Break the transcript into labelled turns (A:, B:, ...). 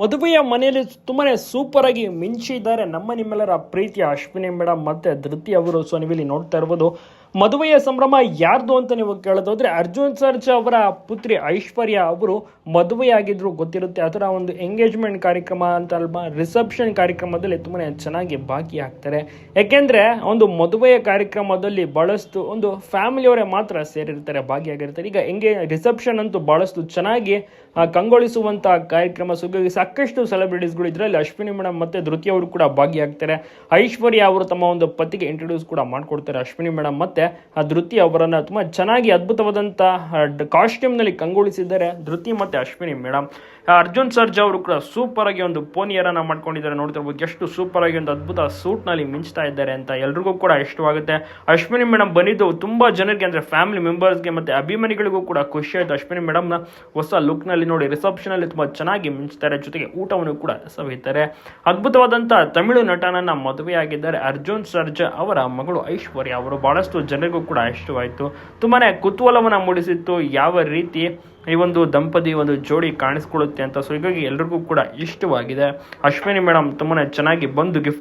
A: ಮದುವೆಯ ಮನೆಯಲ್ಲಿ ತುಂಬಾ ಸೂಪರ್ ಆಗಿ ಮಿಂಚಿದ್ದಾರೆ ನಮ್ಮ ನಿಮ್ಮೆಲ್ಲರ ಪ್ರೀತಿಯ ಅಶ್ವಿನಿ ಮೇಡಮ್ ಮತ್ತೆ ಧೃತಿ ಅವರು. ಸೊ ನೀವಿಲ್ಲಿ ನೋಡ್ತಾ ಇರ್ಬೋದು ಮದುವೆಯ ಸಂಭ್ರಮ ಯಾರ್ದು ಅಂತ ನೀವು ಕೇಳೋದಾದ್ರೆ ಅರ್ಜುನ್ ಸರ್ಜಾ ಅವರ ಪುತ್ರಿ ಐಶ್ವರ್ಯ ಅವರು ಮದುವೆಯಾಗಿದ್ರು ಗೊತ್ತಿರುತ್ತೆ. ಅದರ ಒಂದು ಎಂಗೇಜ್ಮೆಂಟ್ ಕಾರ್ಯಕ್ರಮ ಅಂತ ಅಲ್ವಾ ರಿಸೆಪ್ಷನ್ ಕಾರ್ಯಕ್ರಮದಲ್ಲಿ ತುಂಬಾ ಚೆನ್ನಾಗಿ ಭಾಗಿಯಾಗ್ತಾರೆ ಯಾಕೆಂದ್ರೆ ಒಂದು ಮದುವೆಯ ಕಾರ್ಯಕ್ರಮದಲ್ಲಿ ಬಹಳಷ್ಟು ಒಂದು ಫ್ಯಾಮಿಲಿಯವರೇ ಮಾತ್ರ ಸೇರಿರ್ತಾರೆ ಭಾಗಿಯಾಗಿರ್ತಾರೆ. ಈಗ ಹೆಂಗೆ ರಿಸೆಪ್ಷನ್ ಅಂತೂ ಬಹಳಷ್ಟು ಚೆನ್ನಾಗಿ ಆ, ಕಂಗೊಳಿಸುವಂತ ಕಾರ್ಯಕ್ರಮ ಸುಗ್ಗಿ ಸಾಕಷ್ಟು ಸೆಲೆಬ್ರಿಟೀಸ್ಗಳು ಇದರಲ್ಲಿ ಅಶ್ವಿನಿ ಮೇಡಮ್ ಮತ್ತೆ ಧೃತಿ ಅವರು ಕೂಡ ಭಾಗಿಯಾಗ್ತಾರೆ. ಐಶ್ವರ್ಯ ಅವರು ತಮ್ಮ ಒಂದು ಪತಿಗೆ ಇಂಟ್ರೊಡ್ಯೂಸ್ ಕೂಡ ಮಾಡಿಕೊಡ್ತಾರೆ ಅಶ್ವಿನಿ ಮೇಡಮ್ ಮತ್ತೆ. ಆ ಧೃತಿ ಅವರನ್ನ ತುಂಬಾ ಚೆನ್ನಾಗಿ ಅದ್ಭುತವಾದಂಥ ಕಾಸ್ಟ್ಯೂಮ್ನಲ್ಲಿ ಕಂಗೊಳಿಸಿದ್ದಾರೆ. ಧೃತಿ ಮತ್ತೆ ಅಶ್ವಿನಿ ಮೇಡಮ್ ಅರ್ಜುನ್ ಸರ್ಜಾ ಅವರು ಕೂಡ ಸೂಪರ್ ಆಗಿ ಒಂದು ಪೋನಿಯರನ್ನ ಮಾಡ್ಕೊಂಡಿದ್ದಾರೆ. ನೋಡ್ತಿರ್ಬೋದು ಎಷ್ಟು ಸೂಪರ್ ಆಗಿ ಒಂದು ಅದ್ಭುತ ಸೂಟ್ನಲ್ಲಿ ಮಿಂಚ್ತಾ ಇದ್ದಾರೆ ಅಂತ ಎಲ್ರಿಗೂ ಕೂಡ ಇಷ್ಟವಾಗುತ್ತೆ. ಅಶ್ವಿನಿ ಮೇಡಮ್ ಬಂದಿದ್ದು ತುಂಬಾ ಜನರಿಗೆ ಅಂದ್ರೆ ಫ್ಯಾಮಿಲಿ ಮೆಂಬರ್ಸ್ಗೆ ಮತ್ತೆ ಅಭಿಮಾನಿಗಳಿಗೂ ಕೂಡ ಖುಷಿ ಆಯ್ತು. ಅಶ್ವಿನಿ ಮೇಡಮ್ನ ಹೊಸ ಲುಕ್ನಲ್ಲಿ ನೋಡಿ ರಿಸೆಪ್ಷನ್ ಅಲ್ಲಿ ತುಂಬಾ ಚೆನ್ನಾಗಿ ಮಿಂಚ್ತಾರೆ. ಜೊತೆಗೆ ಊಟವನ್ನು ಕೂಡ ಸವಿತಾರೆ. ಅದ್ಭುತವಾದಂಥ ತಮಿಳು ನಟನನ್ನ ಮದುವೆಯಾಗಿದ್ದಾರೆ ಅರ್ಜುನ್ ಸರ್ಜಾ ಅವರ ಮಗಳು ಐಶ್ವರ್ಯ. ಅವರು ಬಹಳಷ್ಟು ಜನರಿಗೂ ಕೂಡ ಇಷ್ಟವಾಯಿತು. ತುಂಬಾನೇ ಕುತೂಹಲವನ್ನು ಮೂಡಿಸಿತ್ತು. ಯಾವ ರೀತಿ ಈ ಒಂದು ದಂಪತಿ ಒಂದು ಜೋಡಿ ಕಾಣಿಸ್ಕೊಳ್ಳುತ್ತೆ ಅಂತ. ಸೊ ಹೀಗಾಗಿ ಎಲ್ರಿಗೂ ಕೂಡ ಇಷ್ಟವಾಗಿದೆ. ಅಶ್ವಿನಿ ಮೇಡಮ್ ತುಂಬಾನೇ ಚೆನ್ನಾಗಿ ಬಂದು ಗಿಫ್ಟ್